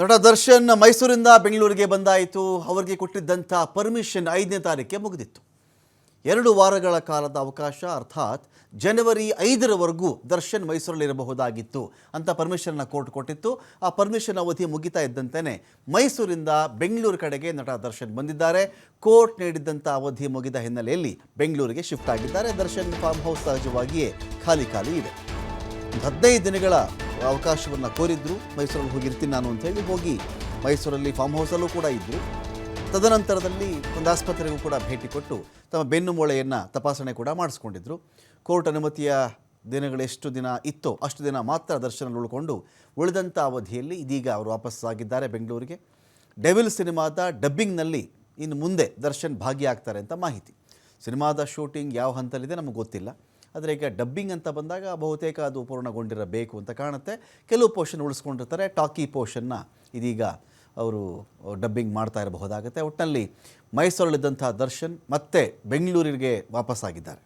ನಟ ದರ್ಶನ್ ಮೈಸೂರಿಂದ ಬೆಂಗಳೂರಿಗೆ ಬಂದಾಯಿತು. ಅವರಿಗೆ ಕೊಟ್ಟಿದ್ದಂಥ ಪರ್ಮಿಷನ್ ಐದನೇ ತಾರೀಕಿಗೆ ಮುಗಿದಿತ್ತು. ಎರಡು ವಾರಗಳ ಕಾಲದ ಅವಕಾಶ, ಅರ್ಥಾತ್ ಜನವರಿ ಐದರವರೆಗೂ ದರ್ಶನ್ ಮೈಸೂರಲ್ಲಿರಬಹುದಾಗಿತ್ತು ಅಂತ ಪರ್ಮಿಷನ್ನ ಕೋರ್ಟ್ ಕೊಟ್ಟಿತ್ತು. ಆ ಪರ್ಮಿಷನ್ ಅವಧಿ ಮುಗಿತಾ ಇದ್ದಂತೆಯೇ ಮೈಸೂರಿಂದ ಬೆಂಗಳೂರು ಕಡೆಗೆ ನಟ ದರ್ಶನ್ ಬಂದಿದ್ದಾರೆ. ಕೋರ್ಟ್ ನೀಡಿದ್ದಂಥ ಅವಧಿ ಮುಗಿದ ಹಿನ್ನೆಲೆಯಲ್ಲಿ ಬೆಂಗಳೂರಿಗೆ ಶಿಫ್ಟ್ ಆಗಿದ್ದಾರೆ. ದರ್ಶನ್ ಫಾರ್ಮ್ ಹೌಸ್ ಸಹಜವಾಗಿಯೇ ಖಾಲಿ ಖಾಲಿ ಇದೆ. ಹದಿನೈದು ದಿನಗಳ ಅವಕಾಶವನ್ನು ಕೋರಿದ್ರು, ಮೈಸೂರಲ್ಲಿ ಹೋಗಿರ್ತೀನಿ ನಾನು ಅಂತ ಹೇಳಿ ಹೋಗಿ ಮೈಸೂರಲ್ಲಿ ಫಾರ್ಮ್ ಹೌಸಲ್ಲೂ ಕೂಡ ಇದ್ದರು ತದನಂತರದಲ್ಲಿ ಒಂದು ಆಸ್ಪತ್ರೆಗೂ ಕೂಡ ಭೇಟಿ ಕೊಟ್ಟು ತಮ್ಮ ಬೆನ್ನು ಮೂಳೆಯನ್ನು ತಪಾಸಣೆ ಕೂಡ ಮಾಡಿಸ್ಕೊಂಡಿದ್ರು. ಕೋರ್ಟ್ ಅನುಮತಿಯ ದಿನಗಳೆಷ್ಟು ದಿನ ಇತ್ತೋ ಅಷ್ಟು ದಿನ ಮಾತ್ರ ದರ್ಶನ ಉಳ್ಕೊಂಡು ಉಳಿದಂಥ ಅವಧಿಯಲ್ಲಿ ಇದೀಗ ಅವರು ವಾಪಸ್ಸಾಗಿದ್ದಾರೆ ಬೆಂಗಳೂರಿಗೆ. ಡೆವಿಲ್ ಸಿನಿಮಾದ ಡಬ್ಬಿಂಗ್ನಲ್ಲಿ ಇನ್ನು ಮುಂದೆ ದರ್ಶನ್ ಭಾಗಿಯಾಗ್ತಾರೆ ಅಂತ ಮಾಹಿತಿ. ಸಿನಿಮಾದ ಶೂಟಿಂಗ್ ಯಾವ ಹಂತಲ್ಲಿದೆ ನಮಗೆ ಗೊತ್ತಿಲ್ಲ. ಆದರೆ ಈಗ ಡಬ್ಬಿಂಗ್ ಅಂತ ಬಂದಾಗ ಬಹುತೇಕ ಅದು ಪೂರ್ಣಗೊಂಡಿರಬೇಕು ಅಂತ ಕಾಣುತ್ತೆ. ಕೆಲವು ಪೋರ್ಷನ್ ಉಳಿಸ್ಕೊಂಡಿರ್ತಾರೆ. ಟಾಕಿ ಪೋರ್ಷನ್ನ ಇದೀಗ ಅವರು ಡಬ್ಬಿಂಗ್ ಮಾಡ್ತಾ ಇರಬಹುದಾಗುತ್ತೆ. ಒಟ್ಟಿನಲ್ಲಿ ಮೈಸೂರಲ್ಲಿದ್ದಂಥ ದರ್ಶನ್ ಮತ್ತೆ ಬೆಂಗಳೂರಿಗೆ ವಾಪಸ್ಸಾಗಿದ್ದಾರೆ.